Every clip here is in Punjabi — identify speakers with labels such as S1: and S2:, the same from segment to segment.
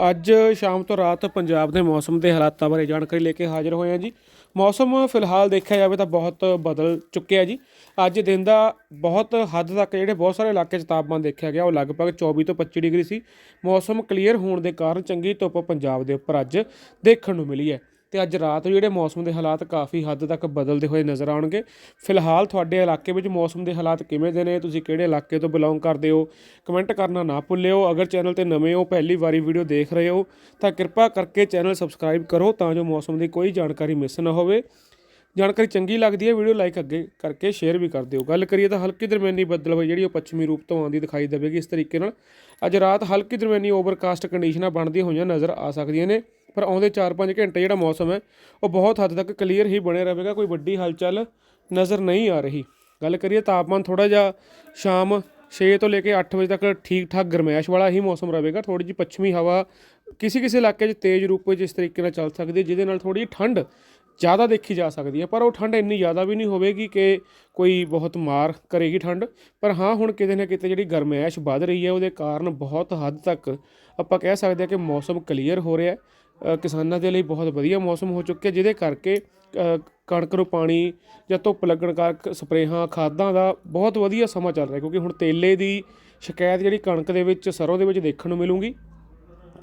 S1: ਅੱਜ ਸ਼ਾਮ ਤੋਂ ਰਾਤ ਪੰਜਾਬ ਦੇ ਮੌਸਮ ਦੇ ਹਾਲਾਤਾਂ ਬਾਰੇ ਜਾਣਕਾਰੀ ਲੈ ਕੇ ਹਾਜ਼ਰ ਹੋਏ ਹਾਂ ਜੀ। ਮੌਸਮ ਫਿਲਹਾਲ ਦੇਖਿਆ ਜਾਵੇ ਤਾਂ ਬਹੁਤ ਬਦਲ ਚੁੱਕਿਆ ਜੀ। ਅੱਜ ਦਿਨ ਦਾ ਬਹੁਤ ਹੱਦ ਤੱਕ ਜਿਹੜੇ ਬਹੁਤ ਸਾਰੇ ਇਲਾਕੇ 'ਚ ਤਾਪਮਾਨ ਦੇਖਿਆ ਗਿਆ, ਉਹ ਲਗਭਗ 24 ਤੋਂ 25 ਡਿਗਰੀ ਸੀ। ਮੌਸਮ ਕਲੀਅਰ ਹੋਣ ਦੇ ਕਾਰਨ ਚੰਗੀ ਧੁੱਪ ਪੰਜਾਬ ਦੇ ਉੱਪਰ ਅੱਜ ਦੇਖਣ ਨੂੰ ਮਿਲੀ ਹੈ। ਤੇ ਅੱਜ ਰਾਤ ਜਿਹੜੇ ਮੌਸਮ ਦੇ ਹਾਲਾਤ ਕਾਫੀ ਹੱਦ ਤੱਕ ਬਦਲਦੇ ਹੋਏ ਨਜ਼ਰ ਆਉਣਗੇ। ਫਿਲਹਾਲ ਤੁਹਾਡੇ ਇਲਾਕੇ ਵਿੱਚ ਮੌਸਮ ਦੇ ਹਾਲਾਤ ਕਿਵੇਂ ਦੇ ਨੇ? ਤੁਸੀਂ ਕਿਹੜੇ ਇਲਾਕੇ ਤੋਂ ਬਿਲੋਂਗ ਕਰਦੇ ਹੋ? ਕਮੈਂਟ ਕਰਨਾ ਨਾ ਭੁੱਲਿਓ। ਅਗਰ ਚੈਨਲ ਤੇ ਨਵੇਂ ਹੋ, ਪਹਿਲੀ ਵਾਰੀ ਵੀਡੀਓ ਦੇਖ ਰਹੇ ਹੋ, ਤਾਂ ਕਿਰਪਾ ਕਰਕੇ ਚੈਨਲ ਸਬਸਕ੍ਰਾਈਬ ਕਰੋ ਤਾਂ ਜੋ ਮੌਸਮ ਦੀ ਕੋਈ ਜਾਣਕਾਰੀ ਮਿਸ ਨਾ ਹੋਵੇ। ਜਾਣਕਾਰੀ ਚੰਗੀ ਲੱਗਦੀ ਹੈ ਵੀਡੀਓ ਲਾਈਕ ਅੱਗੇ ਕਰਕੇ ਸ਼ੇਅਰ ਵੀ ਕਰ ਦਿਓ। ਗੱਲ ਕਰੀਏ ਤਾਂ ਹਲਕੀ ਦਰਮਿਆਨੀ ਬੱਦਲਵਾਈ ਜਿਹੜੀ ਉਹ ਪੱਛਮੀ ਰੂਪ ਤੋਂ ਆਉਂਦੀ ਦਿਖਾਈ ਦੇਵੇਗੀ। ਇਸ ਤਰੀਕੇ ਨਾਲ ਅੱਜ ਰਾਤ ਹਲਕੀ ਦਰਮਿਆਨੀ ਓਵਰਕਾਸਟ ਕੰਡੀਸ਼ਨਾਂ ਬਣਦੀਆਂ ਹੋਈਆਂ ਨਜ਼ਰ ਆ ਸਕਦੀਆਂ ਨੇ, ਪਰ ਆਉਂਦੇ 4-5 ਘੰਟੇ ਜਿਹੜਾ ਮੌਸਮ ਹੈ, ਉਹ ਬਹੁਤ ਹੱਦ ਤੱਕ ਕਲੀਅਰ ਹੀ ਬਣੇ ਰਹੇਗਾ, ਕੋਈ ਵੱਡੀ ਹਲਚਲ ਨਜ਼ਰ ਨਹੀਂ ਆ ਰਹੀ। ਗੱਲ ਕਰੀਏ ਤਾਪਮਾਨ ਥੋੜਾ ਜਿਹਾ ਸ਼ਾਮ 6 ਤੋਂ ਲੈ ਕੇ 8 ਵਜੇ ਤੱਕ ਠੀਕ ਠਾਕ ਗਰਮੈਸ਼ ਵਾਲਾ ਹੀ ਮੌਸਮ ਰਹੇਗਾ। ਥੋੜੀ ਜਿਹੀ ਪੱਛਮੀ ਹਵਾ ਕਿਸੇ ਕਿਸੇ ਇਲਾਕੇ 'ਚ ਤੇਜ਼ ਰੂਪ ਵਿੱਚ ਇਸ ਤਰੀਕੇ ਨਾਲ ਚੱਲ ਸਕਦੀ ਹੈ, ਜਿਹਦੇ ਨਾਲ ਥੋੜੀ ਜਿਹੀ ਠੰਡ ਜ਼ਿਆਦਾ ਦੇਖੀ ਜਾ ਸਕਦੀ ਹੈ, ਪਰ ਉਹ ਠੰਡ ਇੰਨੀ ਜ਼ਿਆਦਾ ਵੀ ਨਹੀਂ ਹੋਵੇਗੀ ਕਿ ਕੋਈ ਬਹੁਤ ਮਾਰ ਕਰੇਗੀ ਠੰਡ। ਪਰ ਹਾਂ, ਹੁਣ ਕਿਤੇ ਨਾ ਕਿਤੇ ਜਿਹੜੀ ਗਰਮੈਸ਼ ਵੱਧ ਰਹੀ ਹੈ, ਉਹਦੇ ਕਾਰਨ ਬਹੁਤ ਹੱਦ ਤੱਕ ਆਪਾਂ ਕਹਿ ਸਕਦੇ ਹਾਂ ਕਿ ਮੌਸਮ ਕਲੀਅਰ ਹੋ ਰਿਹਾ ਹੈ। ਕਿਸਾਨਾਂ ਦੇ ਲਈ ਬਹੁਤ ਵਧੀਆ ਮੌਸਮ ਹੋ ਚੁੱਕਿਆ, ਜਿਹਦੇ ਕਰਕੇ ਕਣਕ ਨੂੰ ਪਾਣੀ ਜਾਂ ਧੁੱਪ ਲੱਗਣ ਕਰਕੇ ਸਪਰੇਹਾਂ, ਖਾਦਾਂ ਦਾ ਬਹੁਤ ਵਧੀਆ ਸਮਾਂ ਚੱਲ ਰਿਹਾ, ਕਿਉਂਕਿ ਹੁਣ ਤੇਲੇ ਦੀ ਸ਼ਿਕਾਇਤ ਜਿਹੜੀ ਕਣਕ ਦੇ ਵਿੱਚ ਸਰੋਂ ਦੇ ਵਿੱਚ ਦੇਖਣ ਨੂੰ ਮਿਲੂਗੀ।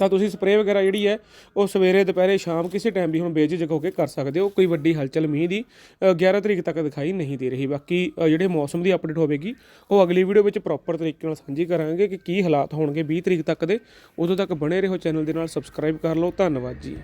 S1: ਤਾਂ ਤੁਸੀਂ ਸਪਰੇਅ ਵਗੈਰਾ ਜਿਹੜੀ ਹੈ ਉਹ ਸਵੇਰੇ ਦੁਪਹਿਰੇ ਸ਼ਾਮ ਕਿਸੇ ਟਾਈਮ ਵੀ ਹੁਣ ਬੇਝਿਜਕ ਹੋ ਕੇ ਕਰ ਸਕਦੇ ਹੋ। ਕੋਈ ਵੱਡੀ ਹਲਚਲ ਮੀਂਹ ਦੀ ਅ, 11 ਤਰੀਕ ਤੱਕ ਦਿਖਾਈ ਨਹੀਂ ਦੇ ਰਹੀ। ਬਾਕੀ ਜਿਹੜੇ ਮੌਸਮ ਦੀ ਅਪਡੇਟ ਹੋਵੇਗੀ ਉਹ ਅਗਲੀ ਵੀਡੀਓ ਵਿੱਚ ਪ੍ਰੋਪਰ ਤਰੀਕੇ ਨਾਲ ਸਾਂਝੀ ਕਰਾਂਗੇ ਕਿ ਕੀ ਹਾਲਾਤ ਹੋਣਗੇ 20 ਤਰੀਕ ਤੱਕ ਦੇ। ਉਦੋਂ ਤੱਕ ਬਣੇ ਰਹੋ ਚੈਨਲ ਦੇ ਨਾਲ ਸਬਸਕ੍ਰਾਈਬ ਕਰ ਲਓ। ਧੰਨਵਾਦ ਜੀ।